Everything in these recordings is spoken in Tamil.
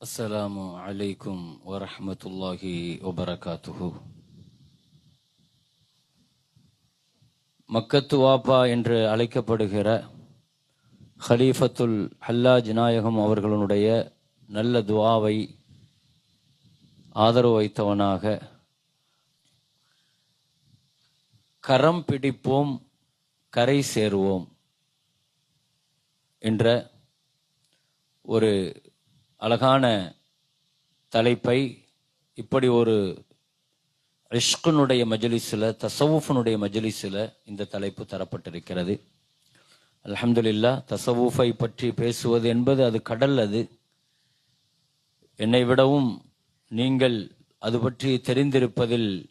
السلام عليكم ورحمة الله وبركاته மக்கத்து வாப்பா என்று அழைக்கப்படுகிற ஹலீஃபத்துல் ஹல்லாஜ் நாயகம் அவர்களுடைய நல்ல துவாவை ஆதரவு வைத்தவனாக கரம் பிடிப்போம் கரை சேருவோம் என்ற ஒரு அழகான தலைப்பை இப்படி ஒரு ரிஷ்கனுடைய மஜலிஸில் தசவுஃபனுடைய மஜலிஸில் இந்த தலைப்பு தரப்பட்டிருக்கிறது. அலமதுல்லா தசவுஃபை பற்றி பேசுவது என்பது அது கடல் அது. என்னை விடவும் நீங்கள் அது பற்றி தெரிந்திருப்பதில்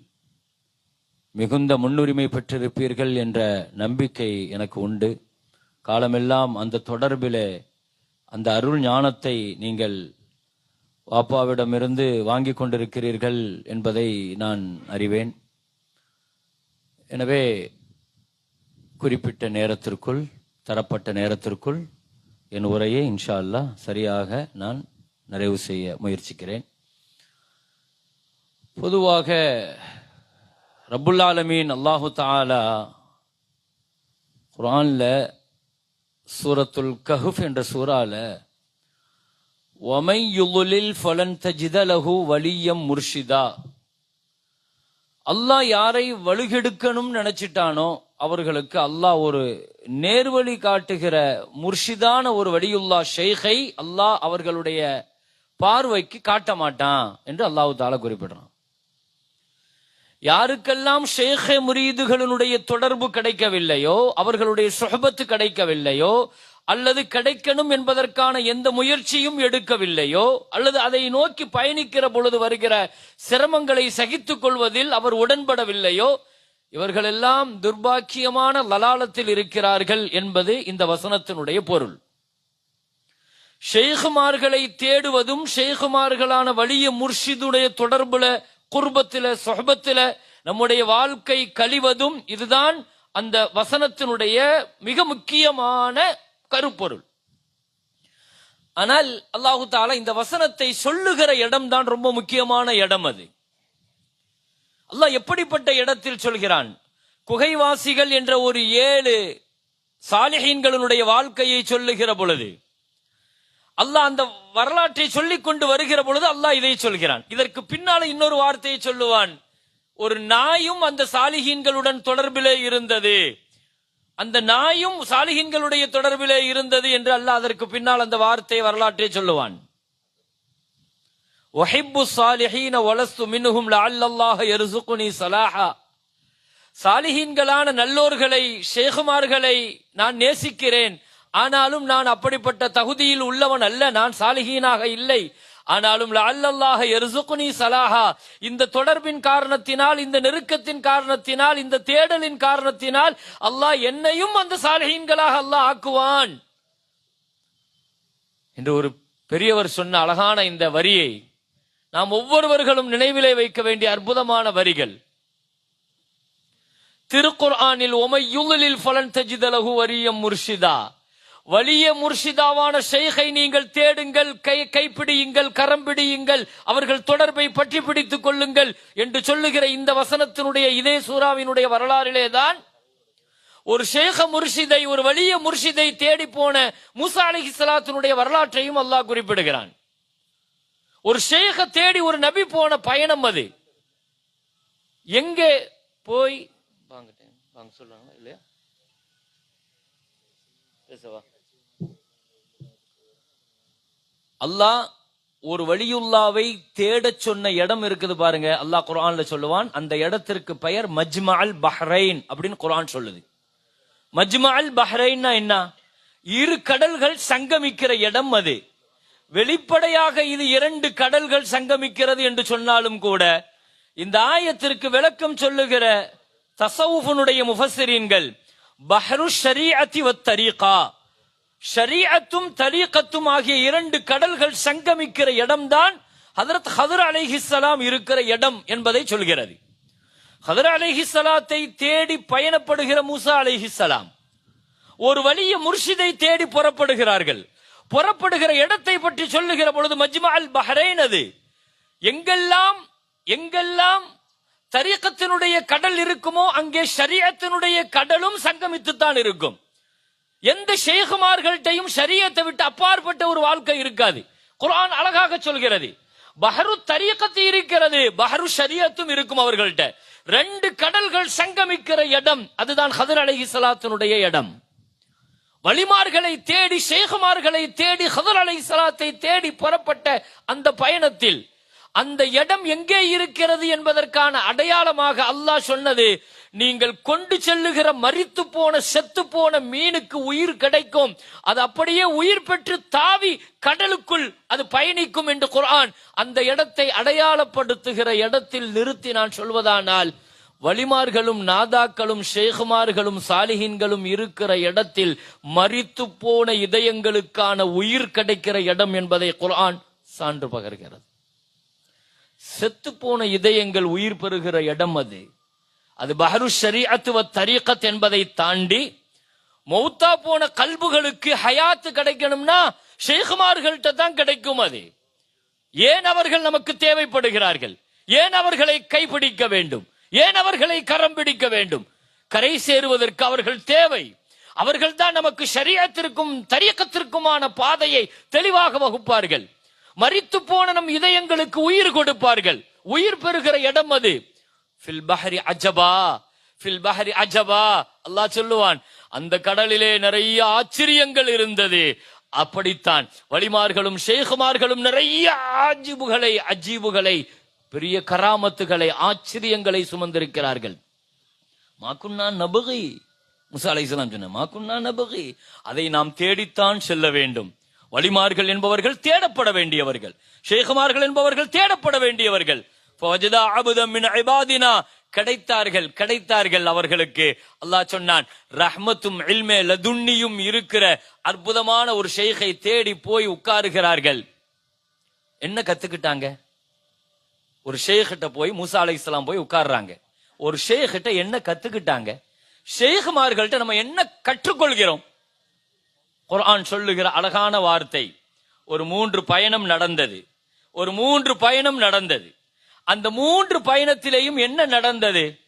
மிகுந்த முன்னுரிமை பெற்றிருப்பீர்கள் என்ற நம்பிக்கை எனக்கு உண்டு. காலமெல்லாம் அந்த தொடர்பிலே அந்த அருள் ஞானத்தை நீங்கள் வாப்பாவிடமிருந்து வாங்கி கொண்டிருக்கிறீர்கள் என்பதை நான் அறிவேன். எனவே குறிப்பிட்ட நேரத்திற்குள் தரப்பட்ட நேரத்திற்குள் என் உரையை இன்ஷா அல்லாஹ் சரியாக நான் நிறைவு செய்ய முயற்சிக்கிறேன். பொதுவாக ரபுல்லாலமீன் அல்லாஹு தாலா குரான்ல சூரத்துல் கஹுஃப் என்ற சூறால ஒமை யுலுலில் ஃபலன் தஜிதலஹு வலியம் முர்ஷிதா. அல்லாஹ் யாரை வலுகெடுக்கணும்னு நினைச்சிட்டானோ அவர்களுக்கு அல்லாஹ் ஒரு நேர்வழி காட்டுகிற முர்ஷிதான ஒரு வழியுல்லா ஷெய்கை அல்லாஹ் அவர்களுடைய பார்வைக்கு காட்ட மாட்டான் என்று அல்லாஹு தாலா குறிப்பிடுறான். யாருக்கெல்லாம் ஷேഖ முரீதுகளினுடைய தொடர்பு கிடைக்கவில்லையோ அவர்களுடைய சுகபத்து கிடைக்கவில்லையோ அல்லது கிடைக்கணும் என்பதற்கான எந்த முயற்சியும் எடுக்கவில்லையோ அல்லது அதை நோக்கி பயணிக்கிற பொழுது வருகிற சிரமங்களை சகித்துக் கொள்வதில் அவர் உடன்படவில்லையோ இவர்களெல்லாம் துர்பாக்கியமான லலாலத்தில் இருக்கிறார்கள் என்பது இந்த வசனத்தினுடைய பொருள். ஷேகுமார்களை தேடுவதும் ஷேகுமார்களான வலிய முர்ஷிதுடைய தொடர்புல குர்பத்தில சொஹபத்தில நம்முடைய வாழ்க்கை கழிவதும் இதுதான் அந்த வசனத்தினுடைய மிக முக்கியமான கருப்பொருள். ஆனால் அல்லாஹு தாலா இந்த வசனத்தை சொல்லுகிற இடம் தான் ரொம்ப முக்கியமான இடம் அது. அல்லாஹ் எப்படிப்பட்ட இடத்தில் சொல்கிறான்? குகைவாசிகள் என்ற ஒரு ஏழு சாலிஹீன்களுடைய வாழ்க்கையை சொல்லுகிற பொழுது அல்லாஹ் அந்த வரலாற்றை சொல்லிக் கொண்டு வருகிற பொழுது அல்லாஹ் இதை சொல்கிறான். இதற்கு பின்னால இன்னொரு வார்த்தையை சொல்லுவான். ஒரு நாயும் அந்த சாலிஹீன்களுடன் தொடர்பிலே இருந்தது. அந்த நாயும் சாலிஹீன்களுடைய தொடர்பிலே இருந்தது என்று அல்லாஹ் அதற்கு பின்னால் அந்த வார்த்தை வரலாற்றை சொல்லுவான். ஒஹிப்பு சாலிஹீன வலஸ்து மின்ஹும் லஅல்லல்லாஹ யர்சுகுனி சலாஹா. சாலிஹீன்களான நல்லோர்களை ஷேகுமார்களை நான் நேசிக்கிறேன். ஆனாலும் நான் அப்படிப்பட்ட தகுதியில் உள்ளவன் அல்ல நான் சாலிகீனாக இல்லை. ஆனாலும் அல்லல்லாக எருசுகுனி சலாஹா. இந்த தொடர்பின் காரணத்தினால் இந்த நெருக்கத்தின் காரணத்தினால் இந்த தேடலின் காரணத்தினால் அல்லாஹ் என்னையும் அந்த சாலிகீன்களாக அல்லாஹ் ஆக்குவான். என்று ஒரு பெரியவர் சொன்ன அழகான இந்த வரியை நாம் ஒவ்வொருவர்களும் நினைவிலே வைக்க வேண்டிய அற்புதமான வரிகள். திருக்குர்ஆனில் ஒமையுலில் ஃபலன் தஜிதலகு வரியம் முர்ஷிதா. வலிய முர்ஷிதாவான ஷெய்கை நீங்கள் தேடுங்கள் கை கைப்பிடியுங்கள் கரம் பிடியுங்கள் அவர்கள் தொடர்பை பற்றி பிடித்துக் கொள்ளுங்கள் என்று சொல்லுகிற இந்த வசனத்தினுடைய இதே சூறாவினுடைய வரலாறிலே தான் ஒரு ஷேக முர்ஷிதை ஒரு வலிய முர்ஷிதை தேடி போன முசா அலி வரலாற்றையும் அல்லாஹ் குறிப்பிடுகிறான். ஒரு ஷேக தேடி ஒரு நபி போன பயணம் அது. எங்கே போய் வாங்கிட்டேன் வாங்க சொல்லுவாங்க இல்லையா? அல்லாஹ் ஒரு வழியுல்லாவை தேடச் சொன்ன இடம் இருக்குது பாருங்க. அல்லாஹ் குரான்ல சொல்லுவான் அந்த இடத்திற்கு பெயர் மஜ்மால் பஹ்ரைன் அப்படின்னு குரான் சொல்லுது. மஜ்மால் பஹ்ரைன்னா என்ன? இரு கடல்கள் சங்கமிக்கிற இடம் அது. வெளிப்படையாக இது இரண்டு கடல்கள் சங்கமிக்கிறது என்று சொன்னாலும் கூட இந்த ஆயத்திற்கு விளக்கம் சொல்லுகிற தசவுஃபனுடைய முஃபசிரீன்கள் பஹ்ரு ஷரீஅத்தி வத் தரீகா. ஷரீஅத்தும் தரீகத்தும் ஆகிய இரண்டு கடல்கள் சங்கமிக்கிற இடம்தான் ஹதரத் ஹதர் அலைஹிஸ்ஸலாம் இருக்கிற இடம் என்பதை சொல்கிறது. ஹதர் அலைஹிஸ்ஸலாத்தை தேடி பயணப்படுகிற மூசா அலைஹிஸ்ஸலாம் ஒரு வலிய முர்ஷிதை தேடி புறப்படுகிறார்கள். புறப்படுகிற இடத்தை பற்றி சொல்லுகிற பொழுது மஜ்மா அல் பஹ்ரைன் அது. எங்கெல்லாம் எங்கெல்லாம் தரீக்கத்தினுடைய கடல் இருக்குமோ அங்கே ஷரியத்தினுடைய கடலும் சங்கமித்துத்தான் இருக்கும். எந்த ஷேகுமார்கள்ட்டையும் ஷரியத்தை விட்டு அப்பாற்பட்ட ஒரு வாழ்க்கை இருக்காது. குரான் அழகாக சொல்கிறது. பஹரு தரியக்கத்து இருக்கிறது பஹரு ஷரியத்தும் இருக்கும் அவர்கள்ட்ட. ரெண்டு கடல்கள் சங்கமிக்கிற இடம் அதுதான் ஹதர் அலைஹி சலாத்தினுடைய இடம். வலிமார்களை தேடி ஷேகுமார்களை தேடி ஹதர் அலை சலாத்தை தேடி புறப்பட்ட அந்த பயணத்தில் அந்த இடம் எங்கே இருக்கிறது என்பதற்கான அடையாளமாக அல்லாஹ் சொன்னது நீங்கள் கொண்டு செல்லுகிற மறித்து போன செத்து போன மீனுக்கு உயிர் கிடைக்கும். அது அப்படியே உயிர் பெற்று தாவி கடலுக்குள் அது பயணிக்கும் என்று குரான் அந்த இடத்தை அடையாளப்படுத்துகிற இடத்தில் நிறுத்தி நான் சொல்வதானால் வலிமார்களும் நாதாக்களும் ஷேகுமார்களும் சாலிஹின்களும் இருக்கிற இடத்தில் மரித்து போன இதயங்களுக்கான உயிர் கிடைக்கிற இடம் என்பதை குரான் சான்று பகர்கிறது. செத்து போன இதயங்கள் உயிர் பெறுகிற இடம் அது. அது பஹரு ஷரீஅத்து வ தரீகத் என்பதை தாண்டி மௌத்தா போன கல்புகளுக்கு ஹயாத்து கிடைக்கணும்னா ஷேகுமார்கள்ட்ட தான் கிடைக்கும் அது. ஏன் அவர்கள் நமக்கு தேவைப்படுகிறார்கள்? ஏன் அவர்களை கைப்பிடிக்க வேண்டும்? ஏன் அவர்களை கரம் பிடிக்க வேண்டும்? கரை சேருவதற்கு அவர்கள் தேவை. அவர்கள் தான் நமக்கு ஷரியத்திற்கும் தரியக்கத்திற்குமான பாதையை தெளிவாக வகுப்பார்கள். மறித்து போன நம் இதயங்களுக்கு உயிர் கொடுப்பார்கள். உயிர் பெறுகிற இடம் அது. ஃபில் பஹரி அஜபா ஃபில் பஹரி அஜபா அல்லாஹ் சொல்லுவான். அந்த கடலிலே நிறைய ஆச்சரியங்கள் இருந்தது. அப்படித்தான் வழிமார்களும் ஷேகுமார்களும் நிறைய ஆஜிபுகளை அஜீபுகளை பெரிய கராமத்துகளை ஆச்சரியங்களை சுமந்திருக்கிறார்கள். மாக்குன்னா நபுகை முசா அலைஹிஸ்ஸலாம் சொன்ன மாக்குன்னா நபுகை அதை நாம் தேடித்தான் செல்ல வேண்டும். வலிமார்கள் என்பவர்கள் தேடப்பட வேண்டியவர்கள். ஷேகுமார்கள் என்பவர்கள் தேடப்பட வேண்டியவர்கள். அபுதம் இபாதினா கிடைத்தார்கள் கிடைத்தார்கள் அவர்களுக்கு. அல்லாஹ் சொன்னான் ரஹ்மத்தும் இல்மே லதுன்னியும் இருக்கிற அற்புதமான ஒரு ஷேகை தேடி போய் உட்காருகிறார்கள். என்ன கத்துக்கிட்டாங்க? ஒரு ஷேகிட்ட போய் மூசா இஸ்லாம் போய் உட்கார்றாங்க. ஒரு ஷேகிட்ட என்ன கத்துக்கிட்டாங்க? ஷேகுமார்கள்ட்ட நம்ம என்ன கற்றுக்கொள்கிறோம்? குரான் சொல்லுகிற அழகான வார்த்தை. ஒரு மூன்று பயணம் நடந்தது. ஒரு மூன்று பயணம் நடந்தது. அந்த மூன்று பயணத்திலேயும் என்ன நடந்தது?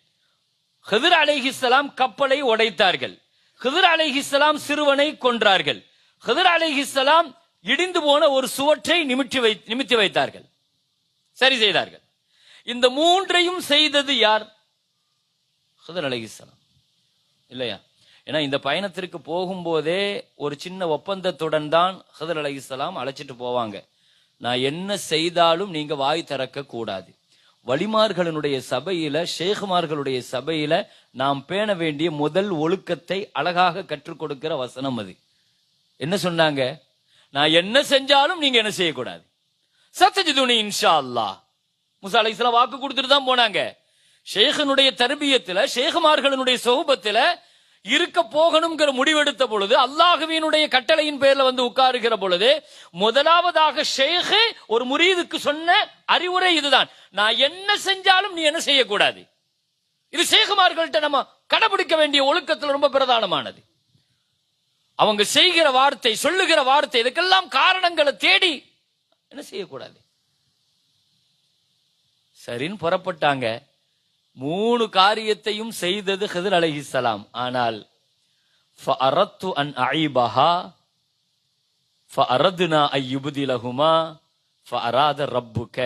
ஹிதர் அலைஹிஸ்ஸலாம் கப்பலை உடைத்தார்கள். ஹிதர் அலைஹிஸ்ஸலாம் சிறுவனை கொன்றார்கள். ஹிதர் அலைஹிஸ்ஸலாம் இடிந்து போன ஒரு சுவற்றை நிமிட்டி வை நிமித்தி வைத்தார்கள். சரி செய்தார்கள். இந்த மூன்றையும் செய்தது யார்? ஹிதர் அலைஹிஸ்ஸலாம் இல்லையா? ஏன்னா இந்த பயணத்திற்கு போகும்போதே ஒரு சின்ன ஒப்பந்தத்துடன் தான் ஹதர் அலைஹிஸ்ஸலாம் அழைச்சிட்டு போவாங்க. நான் என்ன செய்தாலும் நீங்க வாய் திறக்க கூடாது. வலிமார்களுடைய சபையில ஷேகுமார்களுடைய சபையில நாம் பேண வேண்டிய முதல் ஒழுக்கத்தை அழகாக கற்றுக் கொடுக்கிற வசனம் அது. என்ன சொன்னாங்க? நான் என்ன செஞ்சாலும் நீங்க என்ன செய்யக்கூடாது. சத்தஜிதுனி இன்ஷா அல்லாஹ் முசா அலைஹிஸ்ஸலாம் வாக்கு கொடுத்துட்டு தான் போனாங்க. ஷேகனுடைய தர்பியத்துல ஷேகுமார்களுடைய சோபத்துல இருக்க போகணுங்கிற முடிவெடுத்த பொழுது அல்லாஹுவினுடைய கட்டளையின் பேர்ல வந்து உட்காருகிற பொழுது முதலாவதாக ஷேഖ് ஒரு முரீதுக்கு சொன்ன அறிவுரை இதுதான். நான் என்ன செஞ்சாலும் நீ என்ன செய்யக்கூடாது. இது சேகுமார்கள்ட்ட நம்ம கடைபிடிக்க வேண்டிய ஒழுக்கத்துல ரொம்ப பிரதானமானது. அவங்க செய்கிற வார்த்தை சொல்லுகிற வார்த்தை இதுக்கெல்லாம் காரணங்களை தேடி என்ன செய்யக்கூடாது? சரின்னு புறப்பட்டாங்க. மூணு காரியத்தையும் செய்தது ஹிதர் அலஹிசலாம் ஆனால் ஃபஅரத்து அன் அஈபஹா ஃபஅரதுனா ஐயுபதிலஹுமா ஃபஅராத ரப்புக.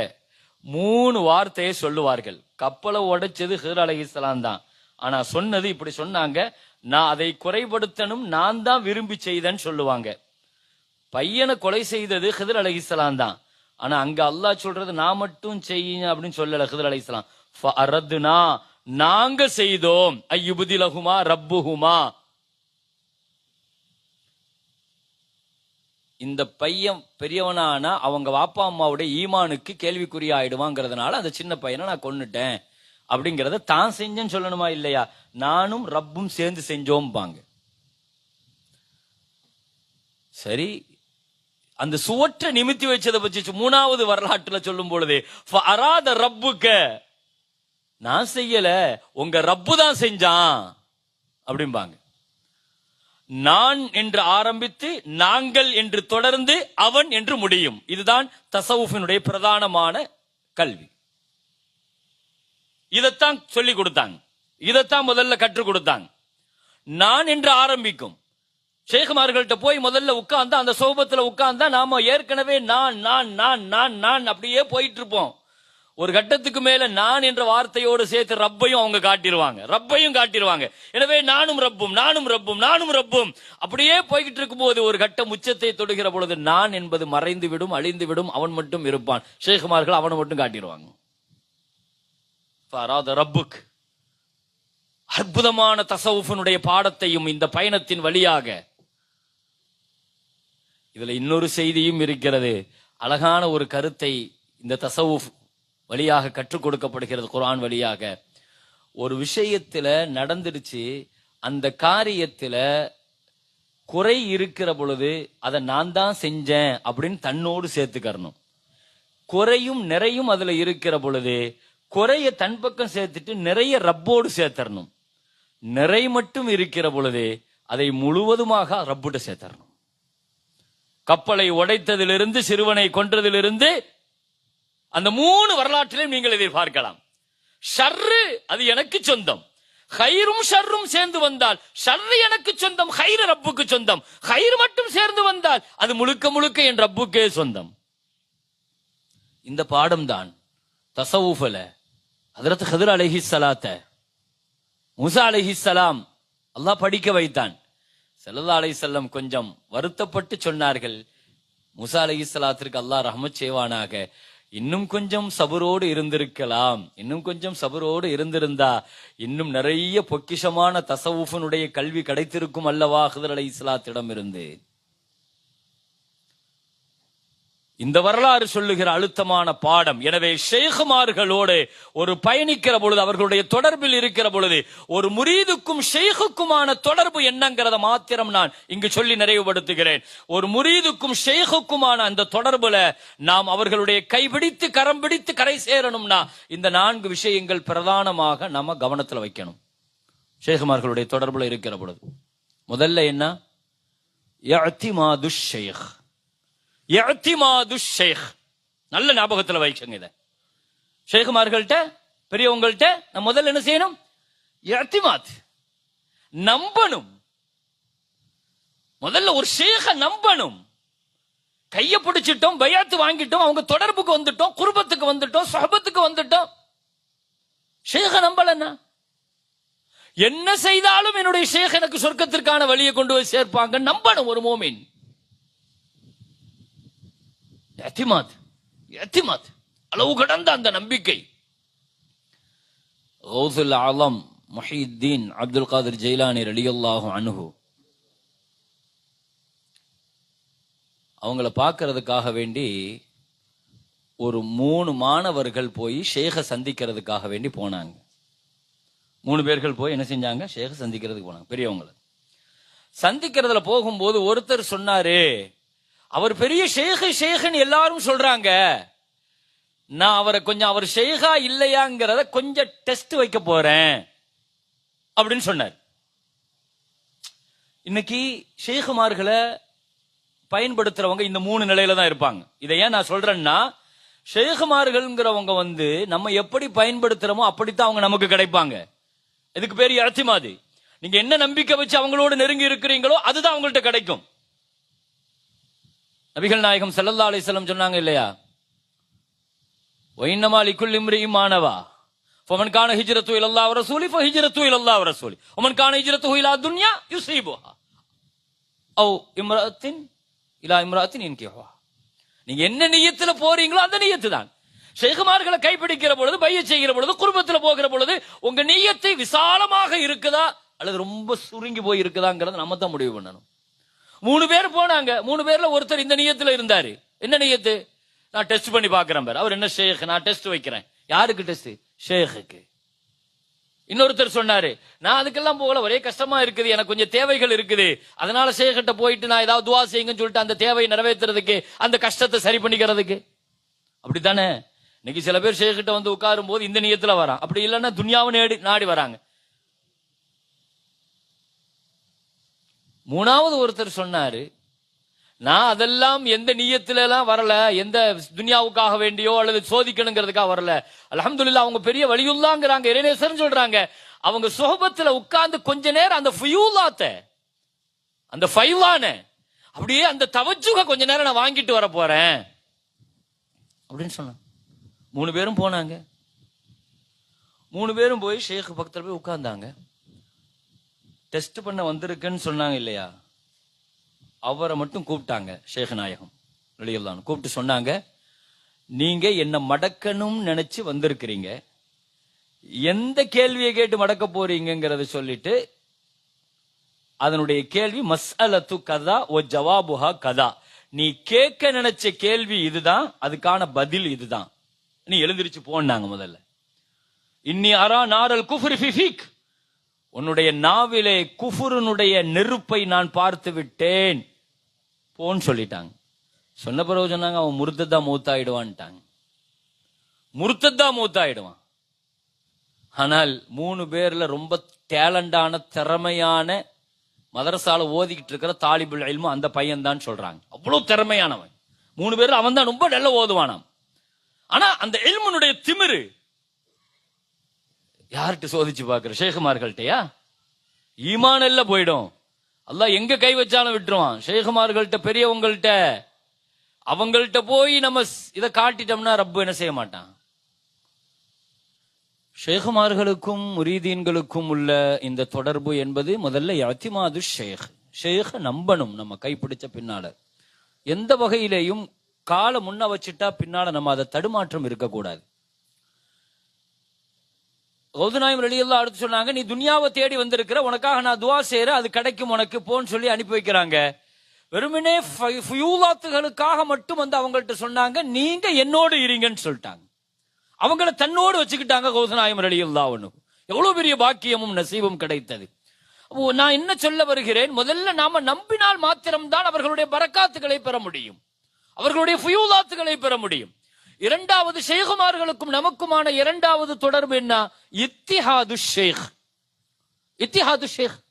மூணு வார்த்தையை சொல்லுவார்கள். கப்பலை உடைச்சது ஹிதர் அலைஹிஸ்ஸலாம் தான். ஆனா சொன்னது இப்படி சொன்னாங்க. நான் அதை குறைபடுத்தணும் நான் தான் விரும்பி செய்தேன்னு சொல்லுவாங்க. பையனை கொலை செய்தது ஹிதர் அலைஹிஸ்ஸலாம் தான். ஆனா அங்க அல்லாஹ் சொல்றது நான் மட்டும் செய்யுங்க அப்படின்னு சொல்லல ஹிதர் அலஹிஸ்லாம் ஃபஅரதுனா நாங்க செய்தோம். ஐயுபுதிலகுமா ரப்புஹுமா. இந்த பையன் பெரியவனானா அவங்க வாப்பா அம்மாவுடைய ஈமானுக்கு கேள்விக்குறி ஆயிடுவாங்கிறதுனால அந்த சின்ன பையனை நான் கொன்னுட்டேன். அப்படிங்கறத தான் செஞ்சேன்னு சொல்லணுமா இல்லையா? நானும் ரப்பும் சேர்ந்து செஞ்சோம்பாங்க. சரி அந்த சுவற்றை நிமித்தி வச்சதை பற்றி மூணாவது வரலாற்றுல சொல்லும் பொழுது அராத ரப்புக்க நான் செய்யல உங்க ரப்பு தான் செஞ்சான் அப்படிம்பாங்க. நான் என்று ஆரம்பித்து நாங்கள் என்று தொடர்ந்து அவன் என்று முடியும். இதுதான் தசவுஃபினுடைய பிரதானமான கல்வி. இதைத்தான் சொல்லி கொடுத்தாங்க. இதைத்தான் முதல்ல கற்றுக் கொடுத்தாங்க. நான் என்று ஆரம்பிக்கும். ஷேகுமார்கள்ட்ட போய் முதல்ல உட்கார்ந்தா அந்த சோபத்துல உட்கார்ந்தா நாம ஏற்கனவே நான் நான் நான் நான் நான் அப்படியே போயிட்டு இருப்போம். ஒரு கட்டத்துக்கு மேல நான் என்ற வார்த்தையோடு சேர்த்து ரப்பையும் அவங்க காட்டிடுவாங்க ரப்பையும் காட்டிடுவாங்க எனவே நானும் ரப்பும் நானும் ரப்பும் நானும் ரப்பும். அப்படியே போய்கிட்டு இருக்கும்போது ஒரு கட்டம் உச்சத்தை தொடுகிற பொழுது நான் என்பது மறைந்து விடும் அழிந்து விடும் அவன் மட்டும் இருப்பான். ஷேகுமார்கள் அவனை மட்டும் காட்டிடுவாங்க ஃபராத ரப்புக் அற்புதமான தசவுஃபனுடைய பாடத்தையும் இந்த பயணத்தின் வழியாக இதுல இன்னொரு செய்தியும் இருக்கிறது. அழகான ஒரு கருத்தை இந்த தசவுஃப் வழியாக கற்றுக் கொடுக்கப்படுகிறது குரான் வழியாக. ஒரு விஷயத்தில் நடந்துடுச்சு அந்த காரியத்தில் குறை இருக்கிற பொழுது அதை நான் தான் செஞ்சேன் அப்படின்னு தன்னோடு சேர்த்துக்கறணும். குறையும் நிறையும் அதில் இருக்கிற பொழுது குறைய தன் பக்கம் சேர்த்துட்டு நிறைய ரப்போடு சேர்த்தரணும் நிறை மட்டும் இருக்கிற பொழுது அதை முழுவதுமாக ரப்புட்ட சேர்த்தரணும் கப்பலை உடைத்ததிலிருந்து சிறுவனை கொன்றதிலிருந்து அந்த மூணு வரலாற்றிலும் நீங்கள் இதை பார்க்கலாம் ஷர்ரு அது எனக்கு சொந்தம். ஹைரும் ஷர்ரும் சேர்ந்து வந்தால் ஷர்ரு எனக்கு சொந்தம் ஹைரு ரப்புக்கு சொந்தம். ஹைர் மட்டும் சேர்ந்து வந்தால் அது முழுக்க முழுக்க என் ரப்புக்கே சொந்தம். இந்த பாடம் தான் தசவுஃபல ஹதரத் ஹதர் அலஹி சலாத்த முசா அலஹி சலாம் அல்லாஹ் படிக்க வைத்தான். செல்லல்லா செல்லம் கொஞ்சம் வருத்தப்பட்டு சொன்னார்கள் முசா அலஹி சலாத்திற்கு அல்லாஹ் ரஹமத் செய்வானாக. இன்னும் கொஞ்சம் சபரோடு இருந்திருக்கலாம். இன்னும் கொஞ்சம் சபரோடு இருந்திருந்தா இன்னும் நிறைய பொக்கிஷமான தசவுஃபனுடைய கல்வி கிடைத்திருக்கும் அல்லவா ஹதர் அலை இஸ்லாத்திடம் இருந்து இந்த வரலாறு சொல்லுகிற அழுத்தமான பாடம். எனவே ஷேகுமார்களோடு ஒரு பயணிக்கிற பொழுது அவர்களுடைய தொடர்பில் இருக்கிற பொழுது ஒரு முரீதுக்கும் ஷேகுக்குமான தொடர்பு என்னங்கிறத மாத்திரம் நான் இங்கு சொல்லி நிறைவுபடுத்துகிறேன். ஒரு முரீதுக்கும் ஷேகுக்குமான அந்த தொடர்புல நாம் அவர்களுடைய கைபிடித்து கரம் பிடித்து கரை சேரணும்னா இந்த நான்கு விஷயங்கள் பிரதானமாக நம்ம கவனத்துல வைக்கணும். ஷேகுமார்களுடைய தொடர்புல இருக்கிற பொழுது. முதல்ல என்ன? ஷேக். இஅ்திமாது ஷேக். நல்ல ஞாபகத்தில் வைக்கங்க இத. ஷேகுமார்கள்ட்ட பெரியவங்கள்ட்ட நம்ம முதல்ல என்ன செய்யணும்? எத்திமாத் நம்பணும். முதல்ல ஒரு ஷேக நம்பணும். கைய பிடிச்சிட்டோம் பயாத்து வாங்கிட்டோம் அவங்க தொடர்புக்கு வந்துட்டோம் குருபத்துக்கு வந்துட்டோம் சகபத்துக்கு வந்துட்டோம். ஷேக நம்பலன்னா? என்ன செய்தாலும் என்னுடைய ஷேக் எனக்கு சொர்க்கத்திற்கான வழியை கொண்டு போய் சேர்ப்பாங்க. நம்பணும் ஒரு மோமின். எத்திமாத் எத்திமாத். அளவு கடந்த அந்த நம்பிக்கை. கௌசுல் ஆலம் மொஹீத்தீன் அப்துல் காதிர் ஜெயிலானி ரலியல்லாஹு அணுகு அவங்கள பார்க்கறதுக்காக வேண்டி ஒரு மூணு மாணவர்கள் போய் ஷேக சந்திக்கிறதுக்காக வேண்டி போனாங்க. மூணு பேர்கள் போய் என்ன செஞ்சாங்க? ஷேக சந்திக்கிறதுக்கு போனாங்க பெரியவங்கள. சந்திக்கிறதுல போகும்போது ஒருத்தர் சொன்னாரு அவர் பெரிய ஷேகு ஷேகுன்னு எல்லாரும் சொல்றாங்க. நான் அவரை கொஞ்சம் அவர் ஷேகா இல்லையாங்கிறத கொஞ்சம் டெஸ்ட் வைக்க போறேன். அப்படின்னு சொன்னார். இன்னைக்கு ஷேகுமார்களை பயன்படுத்துறவங்க இந்த மூணு நிலையில தான் இருப்பாங்க. இதை ஏன் நான் சொல்றேன்னா ஷேகுமார்கள்ங்கிறவங்க வந்து நம்ம எப்படி பயன்படுத்துறோமோ அப்படித்தான் அவங்க நமக்கு கிடைப்பாங்க. இதுக்கு பேர் இறச்சிமாதி நீங்க என்ன நம்பிக்கை வச்சு அவங்களோட நெருங்கி இருக்கிறீங்களோ அதுதான் அவங்கள்ட்ட கிடைக்கும். நபிகள் நாயகம் செல்லல்லா அலைஹி சொன்னாங்க இல்லையா? வைன்னமா லிக்குல் இம்ரிஇம் மானவா ஃபமன் கான ஹிஜ்ரத்து இலல்லாஹ் ரசூலி ஃபஹிஜ்ரத்து இலல்லாஹ் ரசூலி. வமன் கான ஹிஜ்ரத்து இலா துன்யா யுசீபுஹா. ஓ இம்ராத்தின் இலா இம்ராத்தின் இன்கிஹா நீங்க என்ன நியத்துல போறீங்களோ அந்த நியத்து தான். ஷேகுமார்களை கைப்பிடிக்கிற பொழுது பைய செய்கிற பொழுது குடும்பத்துல போகிற பொழுது உங்க நியத்தை விசாலமாக இருக்குதா? அல்லது ரொம்ப சுருங்கி போய் இருக்குதாங்கிறத நம்ம தான் முடிவு பண்ணணும். மூணு பேர் போனாங்க. மூணு பேர்ல ஒருத்தர் இந்த நியத்துல இருந்தாரு. என்ன நியத்து? நான் டெஸ்ட் பண்ணி பாக்குறேன் பாரு. அவர் என்ன ஷேக்? நான் டெஸ்ட் வைக்கிறேன். யாருக்கு டெஸ்ட் ஷேகுக்கு இன்னொருத்தர் சொன்னாரு நான் அதுக்கெல்லாம் போகல. ஒரே கஷ்டமா இருக்குது. எனக்கு கொஞ்சம் தேவைகள் இருக்குது. அதனால ஷேக்கிட்ட போயிட்டு நான் ஏதாவது துவா செய்யுங்கன்னு சொல்லிட்டு அந்த தேவையை நிறைவேற்றுறதுக்கு அந்த கஷ்டத்தை சரி பண்ணிக்கிறதுக்கு. அப்படித்தானே? இன்னைக்கு சில பேர் ஷேக்கிட்ட வந்து உட்காரும் போது இந்த நியத்துல வரான். அப்படி இல்லைன்னா துன்யாவை நேடி நாடி வராங்க. மூணாவது ஒருத்தர் சொன்னாரு நான் அதெல்லாம் எந்த நீயத்துல எல்லாம் வரல எந்த துனியாவுக்காக வேண்டியோ அல்லது சோதிக்கணுங்கிறதுக்காக வரல. அலமதுல்லா அவங்க பெரிய வழியுள்ளாங்கிறாங்க இறைநேசர்னு சொல்றாங்க. அவங்க சுகபத்துல உட்கார்ந்து கொஞ்ச நேரம் அந்த ஃபியூலாத்த அந்த ஃபைவான அப்படியே அந்த தவச்சுக கொஞ்ச நேரம் நான் வாங்கிட்டு வர போறேன். அப்படின்னு சொன்னான் மூணு பேரும் போனாங்க. மூணு பேரும் போய் ஷேக் பக்தர் போய் உட்கார்ந்தாங்க. டெஸ்ட் பண்ண வந்திருக்குன்னு சொன்னாங்க இல்லையா? அவரை மட்டும் கூப்பிட்டாங்க ஷேக் நாயகம் வெளியெல்லாம் கூப்பிட்டு சொன்னாங்க நீங்க என்ன மடக்கணும்னு நினைச்சு வந்திருக்கிறீங்க. எந்த கேள்வியை கேட்டு மடக்க போறீங்கிறத சொல்லிட்டு அதனுடைய கேள்வி மஸ்அலத்து கதா ஓ ஜவாபுஹா கதா. நீ கேட்க நினைச்ச கேள்வி இதுதான் அதுக்கான பதில் இதுதான். நீ எழுந்திருச்சு போனாங்க முதல்ல. இன்னி அரா நாரல் குஃபுர் ஃபிஃபிக் உன்னுடைய நாவிலே குஃபுருனுடைய நெருப்பை நான் பார்த்து விட்டேன் போன்னு சொல்லிட்டாங்க. சொன்ன பிறகு சொன்னாங்க அவன் முருத்ததா மூத்தாயிடுவான்ட்டாங்க. முருத்ததா மூத்தாயிடுவான். ஆனால் மூணு பேர்ல ரொம்ப டேலண்டான திறமையான மதரசால ஓதிக்கிட்டு இருக்கிற தாலிபுல் இல்மு அந்த பையன் தான் சொல்றாங்க. அவ்வளவு திறமையானவன். மூணு பேர்ல அவன் தான் ரொம்ப நல்ல ஓதுவானாம். ஆனா அந்த இல்முனுடைய திமிரு யார்கிட்ட சோதிச்சு பாக்குற ஷேகுமார்கள்ட்டயா ஈமான் எல்லாம் போயிடும். அல்லாஹ் எங்க கை வச்சாலும் விட்டுருவான். ஷேகுமார்கள்ட்ட பெரியவங்கள்ட்ட அவங்கள்ட்ட போய் நம்ம இதை காட்டிட்டோம்னா ரப்பு என்ன செய்ய மாட்டான்? ஷேகுமார்களுக்கும் முரீதீன்களுக்கும் உள்ள இந்த தொடர்பு என்பது முதல்ல யத்திமாது ஷேக். ஷேக நம்பணும் நம்ம கைப்பிடிச்ச பின்னால. எந்த வகையிலேயும் காலை முன்ன வச்சுட்டா பின்னால நம்ம அதை தடுமாற்றம் இருக்கக்கூடாது. கௌதநாயம் ரலியல்லா அடுத்து சொன்னாங்க நீ துனியாவை தேடி வந்திருக்கிற உனக்காக நான் துவா செய்யறேன் அது கிடைக்கும் உனக்கு போன்னு சொல்லி அனுப்பி வைக்கிறாங்க. வெறுமனே ஃப- ஃபியூலாத்துகளுக்காக மட்டும் வந்து அவங்கள்ட்ட சொன்னாங்க நீங்க என்னோடு இருங்கன்னு சொல்லிட்டாங்க. அவங்கள தன்னோடு வச்சுக்கிட்டாங்க கௌசநாயம் ரலியல்லா ஒன்று எவ்வளவு பெரிய பாக்கியமும் நசீபும் கிடைத்தது. நான் என்ன சொல்ல வருகிறேன் முதல்ல நாம நம்பினால் மாத்திரம்தான் அவர்களுடைய பரக்காத்துகளை பெற முடியும். அவர்களுடைய ஃபியூலாத்துகளை பெற முடியும். இரண்டாவது ஷேகுமார்களுக்கும் நமக்குமான இரண்டாவது தொடர்பு என்ன? இத்திஹாது ஷேக். இத்திஹாது ஷேக்.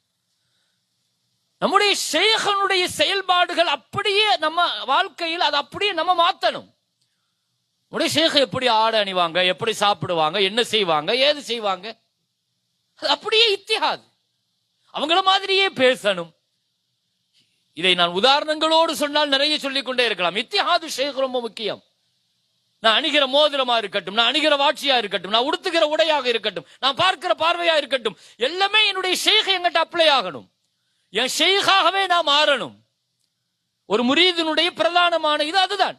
நம்முடைய ஷேகனுடைய செயல்பாடுகள் அப்படியே நம்ம வாழ்க்கையில் அது அப்படியே நம்ம மாத்தணும். நம்முடைய ஷேக எப்படி ஆடை அணிவாங்க? எப்படி சாப்பிடுவாங்க? என்ன செய்வாங்க? ஏது செய்வாங்க? அது அப்படியே இத்திஹாது. அவங்கள மாதிரியே பேசணும். இதை நான் உதாரணங்களோடு சொன்னால் நிறைய சொல்லிக் கொண்டே இருக்கலாம். இத்திஹாது ஷேக் ரொம்ப முக்கியம். நான் அணிகிற மோதிரமா இருக்கட்டும் நான் அணிகிற வாட்சியா இருக்கட்டும் நான் உடுத்துகிற உடையாக இருக்கட்டும் நான் பார்க்கிற பார்வையா இருக்கட்டும் எல்லாமே என்னுடைய ஷேக் எங்கிட்ட அப்ளை ஆகணும். என் ஷேகாகவே நான் மாறணும். ஒரு முரீதினுடைய பிரதானமான இது அதுதான்.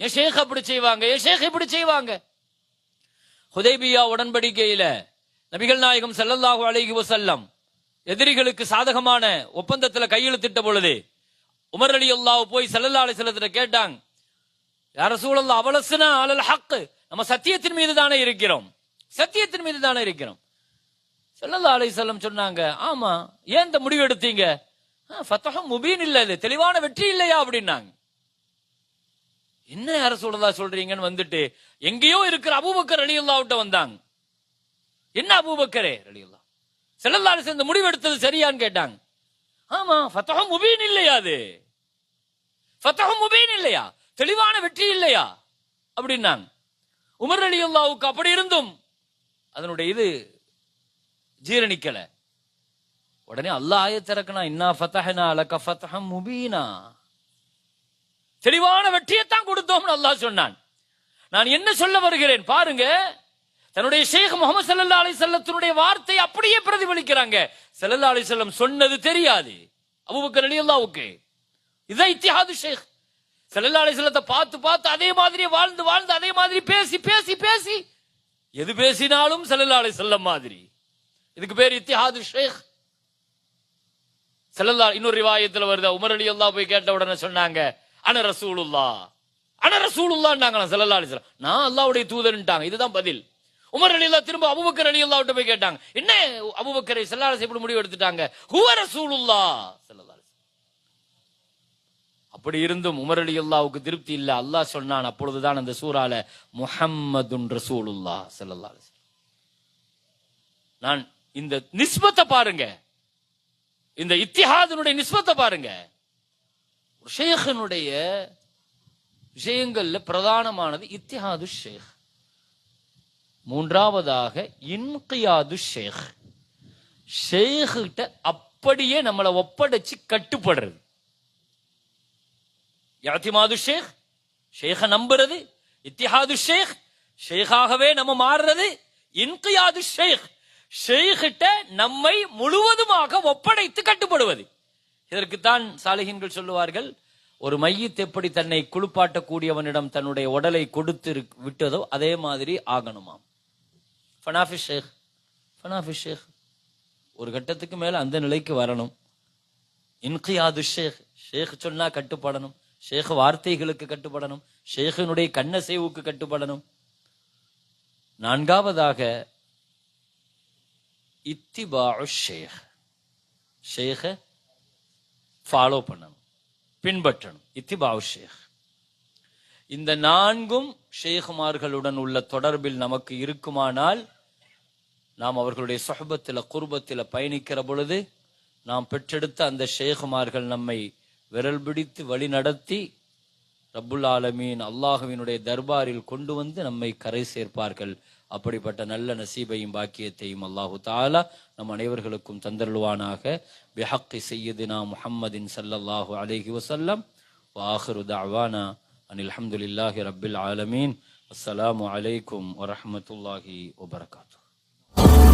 என் ஷேக் அப்படி செய்வாங்க என் ஷேக் இப்படி செய்வாங்க. ஹுதைபியா உடன்படிக்கையில நபிகள் நாயகம் செல்லல்லாஹு அழகி வசல்லம் எதிரிகளுக்கு சாதகமான ஒப்பந்தத்துல கையெழுத்திட்ட பொழுது உமர் அலி அல்லாஹ் போய் செல்லல்லா அலைஹி கேட்டாங்க யார சூழல் அவலசுனா அலல் ஹக்கு. நம்ம சத்தியத்தின் மீது தானே இருக்கிறோம். சத்தியத்தின் மீது தானே இருக்கிறோம். ஸல்லல்லாஹு அலைஹி செல்லம் சொன்னாங்க ஆமா ஏன் இந்த முடிவு எடுத்தீங்க? ஃபத்தகம் முபீன் இல்ல இது தெளிவான வெற்றி இல்லையா? அப்படின்னாங்க. என்ன யார சூழலா சொல்றீங்கன்னு வந்துட்டு எங்கேயோ இருக்கிற அபூபக்கர் ரலியல்லாஹுட்ட வந்தாங்க. என்ன அபூபக்கரே? அலியுல்லா ஸல்லல்லாஹு அலைஹி இந்த முடிவு எடுத்தது சரியான்னு கேட்டாங்க. ஆமா ஃபத்தகம் முபீன் இல்லையா அது? ஃபத்தகம் முபீன் இல்லையா? தெளிவான வெற்றி இல்லையா? அப்படின்னாங்க. உமர் அலி அல்லாவுக்கு அப்படி இருந்தும் அதனுடைய இது ஜீரணிக்கல. உடனே அல்லாஹ் ஆயத்திறக்கனா இன்னா ஃபதஹனா அலக ஃபத்ஹம் முபீனா. தெளிவான வெற்றியைத்தான் கொடுத்தோம்னு அல்லாஹ் சொன்னான். நான் என்ன சொல்ல வருகிறேன் பாருங்க. தன்னுடைய ஷேக் முகமது சல்லா அலி செல்லத்தினுடைய வார்த்தை அப்படியே பிரதிபலிக்கிறாங்க. சல்லல்லா அலி செல்லம் சொன்னது தெரியாது. அபுபக்கர் அலி அல்லாவுக்கு இதை இத்திஹாது ஷேக். சல்லல்லா செல்லத்தை பார்த்து பார்த்து அதே மாதிரி வாழ்ந்து வாழ்ந்து அதே மாதிரி பேசி பேசி பேசி. எது பேசினாலும் செல்லலாலை செல்லம் மாதிரி. இதுக்கு பேர் இத்திஹாது ஷேக். செல்லல்லா இன்னொரு ரிவாயத்தில் வருது. உமர் அலி அல்லா போய் கேட்ட உடனே சொன்னாங்க அன ரசூலுல்லா அன ரசூலுல்லான்னாங்க செல்லல்லா அலி செல்லம் நான் அல்லாவுடைய தூதன்ட்டாங்க இதுதான் பதில். உமர் அலி அல்லா திரும்ப அபுபக்கர் அலி அல்லாவிட்ட போய் கேட்டாங்க என்ன அபுபக்கரை செல்லாலை எப்படி முடிவு எடுத்துட்டாங்க? ஹுவ ரசூலுல்லா செல்லல்லா அப்படி இருந்தும் உமர் அலி அல்லாவுக்கு திருப்தி இல்ல. அல்லாஹ் சொன்னான் அப்பொழுதுதான் அந்த சூறால முஹம்மதுன் ரசூலுல்லா செல்லல்லா நான் இந்த நிஸ்பத்தை பாருங்க. இந்த இத்திஹாதனுடைய நிஸ்பத்தை பாருங்க. ஷேகனுடைய விஷயங்கள்ல பிரதானமானது இத்திஹாது ஷேக் மூன்றாவதாக இன்கியாது ஷேக் ஷேக்கிட்ட அப்படியே நம்மளை ஒப்படைச்சு கட்டுப்படுறது. யாத்திமாது ஷேக் ஷேக நம்புறது இத்திஹாது ஷேக் ஷேகாகவே நம்ம மாறுறது இன்கியாது ஷேக். ஷேகிட்ட நம்மை முழுவதுமாக ஒப்படைத்து கட்டுப்படுவது. இதற்குத்தான் சாலிகின்கள் சொல்லுவார்கள் ஒரு மையத் எப்படி தன்னை குளிப்பாட்டக்கூடியவனிடம் தன்னுடைய உடலை கொடுத்து விட்டதோ அதே மாதிரி ஆகணுமாம். ஃபனாஃபி ஷேக் ஃபனாஃபி ஷேக். ஒரு கட்டத்துக்கு மேல அந்த நிலைக்கு வரணும். இன்கியாது ஷேக் ஷேக் சொன்னா கட்டுப்படணும். ஷேக வார்த்தைகளுக்கு கட்டுப்படணும் ஷேகனுடைய கண்ணசைவுக்கு கட்டுப்படணும். நான்காவதாக இத்திபாஉ ஷேக். ஷேக ஃபாலோ பண்ணணும் பின்பற்றணும். இத்திபாஉ ஷேக். இந்த நான்கும் ஷேகுமார்களுடன் உள்ள தொடர்பில் நமக்கு இருக்குமானால் நாம் அவர்களுடைய சொஹபத்தில் குர்பத்தில் பயணிக்கிற பொழுது நாம் பெற்றெடுத்த அந்த ஷேகுமார்கள் நம்மை விரல் பிடித்து வழி நடத்தி ரப்புல் ஆலமீன் அல்லாஹுவினுடைய தர்பாரில் கொண்டு வந்து நம்மை கரை சேர்ப்பார்கள். அப்படிப்பட்ட நல்ல நசீபையும் பாக்கியத்தையும் அல்லாஹு தாலா நம் அனைவர்களுக்கும் தந்தருள்வானாக. பிஹக்கி சையதினா முஹம்மதின் சல்லல்லாஹு அலைஹி வசல்லம் வாஹரு தஅவானா அனில் அஹமதுல்லாஹி ரப்பில் ஆலமீன். அஸ்ஸலாமு அலைக்கும் வரஹ்மத்துல்லாஹி வபரகாத்துஹு.